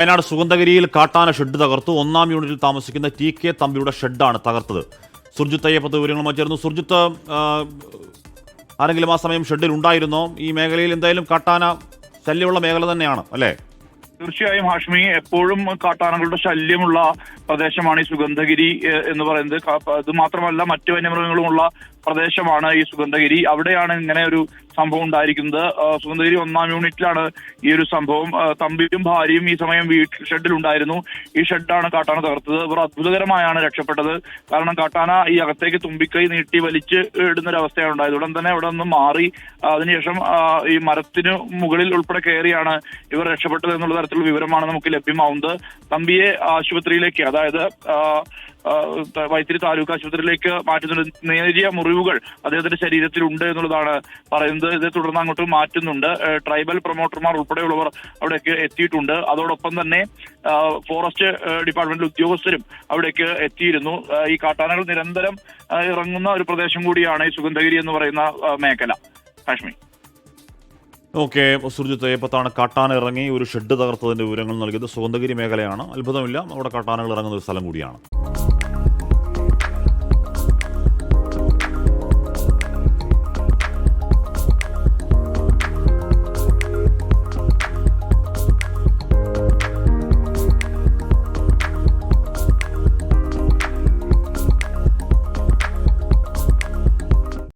വയനാട് സുഗന്ധഗിരിയിൽ കാട്ടാന ഷെഡ് തകർത്തു. ഒന്നാം യൂണിറ്റിൽ താമസിക്കുന്ന ടി കെ തമ്പിയുടെ ഷെഡാണ് തകർത്തത്. സുർജിത്ത് അയ്യപ്പത്ത് വിവരങ്ങളുമായി ചേർന്നു. സുർജിത്ത് ആരെങ്കിലും ആ സമയം ഷെഡിൽ ഉണ്ടായിരുന്നോ? ഈ മേഖലയിൽ എന്തായാലും കാട്ടാന ശല്യമുള്ള മേഖല തന്നെയാണ് അല്ലേ? തീർച്ചയായും ഹാഷ്മി എപ്പോഴും കാട്ടാനകളുടെ ശല്യമുള്ള പ്രദേശമാണ് ഈ സുഗന്ധഗിരി എന്ന് പറയുന്നത്. അത് മാത്രമല്ല മറ്റു വന്യമൃഗങ്ങളുമുള്ള പ്രദേശമാണ് ഈ സുഗന്ധഗിരി. അവിടെയാണ് ഇങ്ങനെ ഒരു സംഭവം ഉണ്ടായിരിക്കുന്നത്. സുഗന്ധഗിരി ഒന്നാം യൂണിറ്റിലാണ് ഈ ഒരു സംഭവം. തമ്പിയും ഭാര്യയും ഈ സമയം വീട്ടിൽ ഷെഡിലുണ്ടായിരുന്നു ഈ ഷെഡാണ് കാട്ടാന തകർത്തത്. ഇവർ അത്ഭുതകരമായാണ് രക്ഷപ്പെട്ടത്. കാരണം കാട്ടാന ഈ അകത്തേക്ക് തുമ്പിക്കൈ നീട്ടി വലിച്ച് ഇടുന്ന ഒരു അവസ്ഥയാണ് ഉണ്ടായത്. ഉടൻ തന്നെ ഇവിടെ നിന്ന് മാറി അതിനുശേഷം ഈ മരത്തിന് മുകളിൽ ഉൾപ്പെടെ കയറിയാണ് ഇവർ രക്ഷപ്പെട്ടത് എന്നുള്ള തരത്തിലുള്ള വിവരമാണ് നമുക്ക് ലഭ്യമാവുന്നത്. തമ്പിയെ ആശുപത്രിയിലേക്ക് അതായത് വൈത്തിരി താലൂക്ക് ആശുപത്രിയിലേക്ക് മാറ്റുന്നുണ്ട്. നേരിയ മുറിവുകൾ അദ്ദേഹത്തിന്റെ ശരീരത്തിലുണ്ട് എന്നുള്ളതാണ് പറയുന്നത്. ഇതേ തുടർന്ന് അങ്ങോട്ട് മാറ്റുന്നുണ്ട്. ട്രൈബൽ പ്രൊമോട്ടർമാർ ഉൾപ്പെടെയുള്ളവർ അവിടേക്ക് എത്തിയിട്ടുണ്ട്. അതോടൊപ്പം തന്നെ ഫോറസ്റ്റ് ഡിപ്പാർട്ട്മെന്റ് ഡിപ്പാർട്ട്മെന്റിലെ ഉദ്യോഗസ്ഥരും അവിടേക്ക് എത്തിയിരുന്നു. ഈ കാട്ടാനകൾ നിരന്തരം ഇറങ്ങുന്ന ഒരു പ്രദേശം കൂടിയാണ് ഈ സുഗന്ധഗിരി എന്ന് പറയുന്ന മേഖല. കാശ്മീർ ഓക്കെ സുർജിത്ത് എപ്പത്താണ് കാട്ടാന ഇറങ്ങി ഒരു ഷെഡ് തകർത്തതിന്റെ വിവരങ്ങൾ നൽകിയത്? സുഗന്ധഗിരി മേഖലയാണ്. അത്ഭുതമില്ല. അവിടെ കാട്ടാനകൾ ഇറങ്ങുന്ന ഒരു സ്ഥലം കൂടിയാണ്.